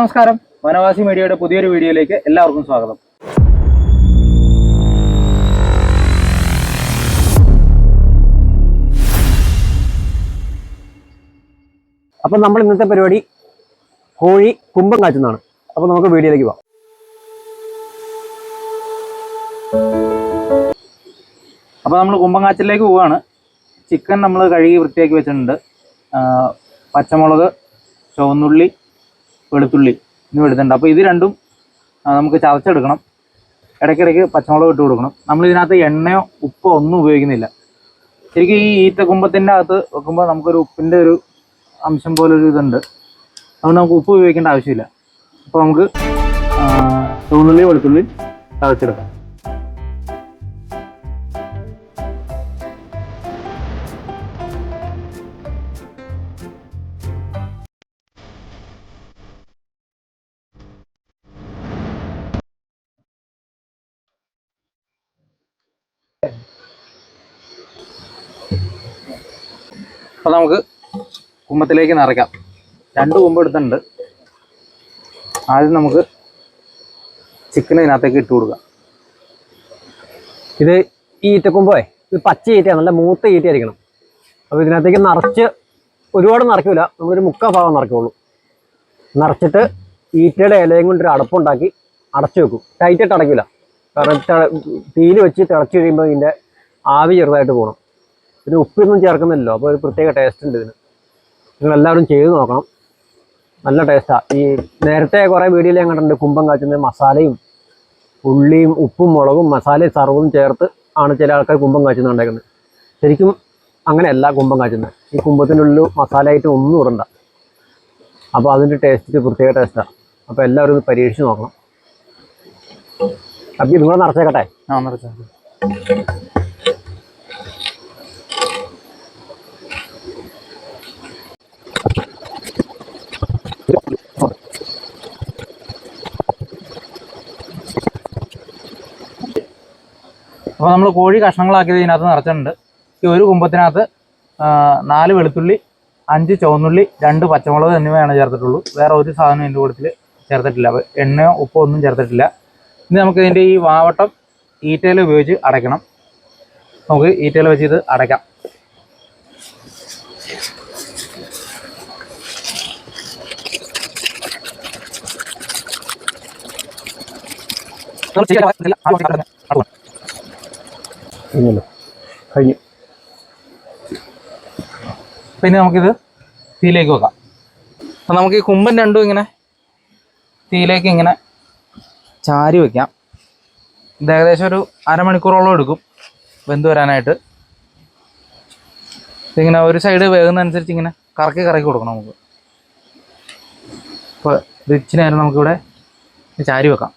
നമസ്കാരം. വനവാസി മീഡിയയുടെ പുതിയൊരു വീഡിയോയിലേക്ക് എല്ലാവർക്കും സ്വാഗതം. അപ്പം നമ്മൾ ഇന്നത്തെ പരിപാടി കോഴി കുമ്പം കാച്ചുന്നതാണ് അപ്പൊ നമുക്ക് വീഡിയോയിലേക്ക് പോവാം. അപ്പോൾ നമ്മൾ കുമ്പങ്ങാച്ചിലേക്ക് പോവാണ്. ചിക്കൻ നമ്മൾ കഴുകി വൃത്തിയാക്കി വെച്ചിട്ടുണ്ട്. പച്ചമുളക് ചുവന്നുള്ളി വെളുത്തുള്ളി എന്നിവ എടുത്തിട്ടുണ്ട് അപ്പോൾ ഇത് രണ്ടും നമുക്ക് ചതച്ചെടുക്കണം. ഇടയ്ക്കിടയ്ക്ക് പച്ചമുളക് ഇട്ട് കൊടുക്കണം. നമ്മൾ ഇതിനകത്ത് എണ്ണയോ ഉപ്പോ ഒന്നും ഉപയോഗിക്കുന്നില്ല. ശരിക്കും ഈ ഈറ്റക്കുമ്പത്തിന്റെ അകത്ത് വെക്കുമ്പോൾ നമുക്കൊരു ഉപ്പിന്റെ ഒരു അംശം പോലൊരു ഇതുണ്ട്. അതുകൊണ്ട് നമുക്ക് ഉപ്പ് ഉപയോഗിക്കേണ്ട ആവശ്യമില്ല. അപ്പോൾ നമുക്ക് ചുവന്നുള്ളി വെളുത്തുള്ളി ചതച്ചെടുക്കാം. അപ്പോൾ നമുക്ക് കുമ്പത്തിലേക്ക് നിറയ്ക്കാം. രണ്ട് കുമ്പ് എടുത്തിട്ടുണ്ട്. ആദ്യം നമുക്ക് ചിക്കൻ ഇതിനകത്തേക്ക് ഇട്ട് കൊടുക്കാം. ഇത് ഈ ഈറ്റക്കുമ്പോഴേ ഇത് പച്ച ഈറ്റയാണ് നല്ല മൂത്ത ഈറ്റ ആയിരിക്കണം അപ്പോൾ ഇതിനകത്തേക്ക് നിറച്ച് ഒരുപാട് നിറയ്ക്കില്ല നമ്മളൊരു മുക്കാ ഭാഗം നിറയ്ക്കുള്ളൂ. നിറച്ചിട്ട് ഈറ്റയുടെ ഇലയും കൊണ്ട് ഒരു അടപ്പുണ്ടാക്കി അടച്ചു വെക്കും. ടൈറ്റായിട്ട് അടയ്ക്കില്ല കാരണം തീയിൽ വെച്ച് തിളച്ച് കഴിയുമ്പോൾ ഇതിന്റെ ആവി ചെറുതായിട്ട് പോകണം പിന്നെ ഉപ്പൊന്നും ചേർക്കുന്നില്ലല്ലോ. അപ്പോൾ ഒരു പ്രത്യേക ടേസ്റ്റ് ഉണ്ട് ഇതിന്. നിങ്ങളെല്ലാവരും ചെയ്ത് നോക്കണം. നല്ല ടേസ്റ്റാണ് ഈ നേരത്തെ കുറേ വീഡിയോയിൽ ഞാൻ കണ്ടിട്ടുണ്ട് കുമ്പം കാച്ചുന്ന മസാലയും ഉള്ളിയും ഉപ്പും മുളകും മസാലയും സർവതും ചേർത്ത് ആണ് ചില ആൾക്കാർ കുമ്പം കാച്ചുന്നുണ്ടാക്കുന്നത് ശരിക്കും അങ്ങനെയല്ല കുമ്പം കാച്ചുന്നത്. ഈ കുമ്പത്തിന്റെ ഉള്ളിൽ മസാലയായിട്ട് ഒന്നും ഇടണ്ട. അപ്പോൾ അതിന്റെ ടേസ്റ്റ് പ്രത്യേക ടേസ്റ്റാണ് അപ്പോൾ എല്ലാവരും ഒന്ന് പരീക്ഷിച്ച് നോക്കണം. അപ്പം ഇതുകൂടെ നിറച്ചേക്കട്ടെ? ആ നിറച്ചാൽ അപ്പോൾ നമ്മൾ കോഴി കഷ്ണങ്ങളാക്കിയത് ഇതിനകത്ത് നിറച്ചിട്ടുണ്ട്. ഈ ഒരു കുമ്പത്തിനകത്ത് നാല് വെളുത്തുള്ളി അഞ്ച് ചുവന്നുള്ളി രണ്ട് പച്ചമുളക് എന്നിവയാണ് ചേർത്തിട്ടുള്ളൂ. വേറെ ഒരു സാധനം ഇതിന്റെ കൂട്ടത്തിൽ ചേർത്തിട്ടില്ല. എണ്ണയോ ഉപ്പോ ഒന്നും ചേർത്തിട്ടില്ല. ഇനി നമുക്ക് ഇതിന്റെ ഈ വാവട്ടം ഈറ്റയിൽ ഉപയോഗിച്ച് അടയ്ക്കണം. നമുക്ക് ഈറ്റയിൽ വെച്ച് ഇത് അടയ്ക്കാം. കഴിഞ്ഞല്ലോ കഴിഞ്ഞു. പിന്നെ നമുക്കിത് തീയിലേക്ക് വെക്കാം. അപ്പം നമുക്ക് ഈ കുമ്പൻ രണ്ടും ഇങ്ങനെ തീയിലേക്ക് ഇങ്ങനെ ചാരി വയ്ക്കാം ഇത് ഏകദേശം ഒരു അരമണിക്കൂറോളം എടുക്കും വെന്ത് വരാനായിട്ട്. ഇതിങ്ങനെ ഒരു സൈഡ് വേകുന്നതനുസരിച്ച് ഇങ്ങനെ കറക്കി കറക്കി കൊടുക്കണം നമുക്ക്. അപ്പോൾ ഇത് നേരം നമുക്കിവിടെ ചാരി വെക്കാം.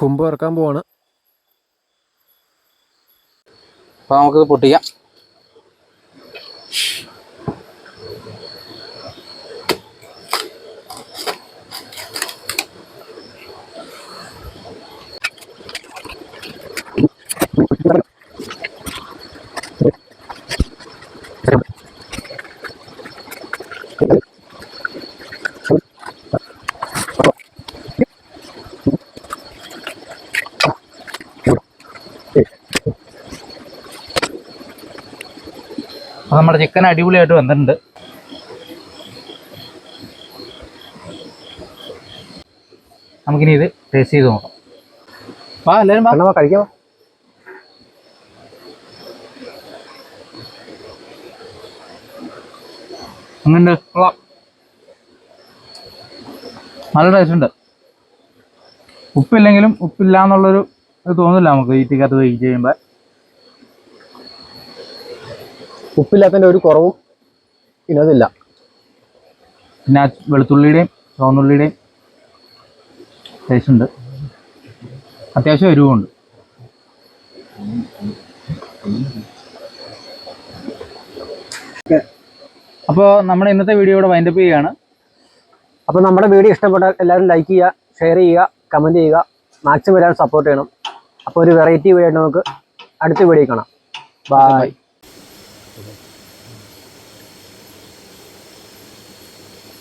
കുമ്പ് ഇറക്കാൻ പോവാണ്. അപ്പോൾ നമുക്കിത് പൊട്ടിക്കാം. അപ്പോൾ നമ്മുടെ ചിക്കൻ അടിപൊളിയായിട്ട് വന്നിട്ടുണ്ട്. നമുക്കിനി ഇത് ടേസ്റ്റ് ചെയ്ത് നോക്കാം. വാ എല്ലാവരും വാ. കഴിക്കാം അങ്ങനെ കൊള്ളാം. നല്ല ടേസ്റ്റ് ഉണ്ട്. ഉപ്പില്ലെങ്കിലും ഉപ്പില്ല എന്നുള്ളൊരു ഇത് തോന്നില്ല നമുക്ക് ഈറ്റിക്കകത്ത് കഴിച്ച് കഴിയുമ്പോൾ ഉപ്പില്ലാത്തതിന്റെ ഒരു കുറവും ഇതിനകത്തില്ല. പിന്നെ വെളുത്തുള്ളിയുടെയും ചുവന്നുള്ളിയുടെയും ടേസ്റ്റ് ഉണ്ട്. അത്യാവശ്യം എരിവുമുണ്ട്. അപ്പോൾ നമ്മൾ ഇന്നത്തെ വീഡിയോ ഇവിടെ വൈൻഡപ്പ് ചെയ്യുകയാണ്. അപ്പോൾ നമ്മുടെ വീഡിയോ ഇഷ്ടപ്പെട്ടാൽ എല്ലാവരും ലൈക്ക് ചെയ്യുക ഷെയർ ചെയ്യുക കമന്റ് ചെയ്യുക മാക്സിമം എല്ലാവരും സപ്പോർട്ട് ചെയ്യണം. അപ്പോൾ ഒരു വെറൈറ്റി വീഡിയോ നമുക്ക് അടുത്ത വീഡിയോ കാണാം. ബൈ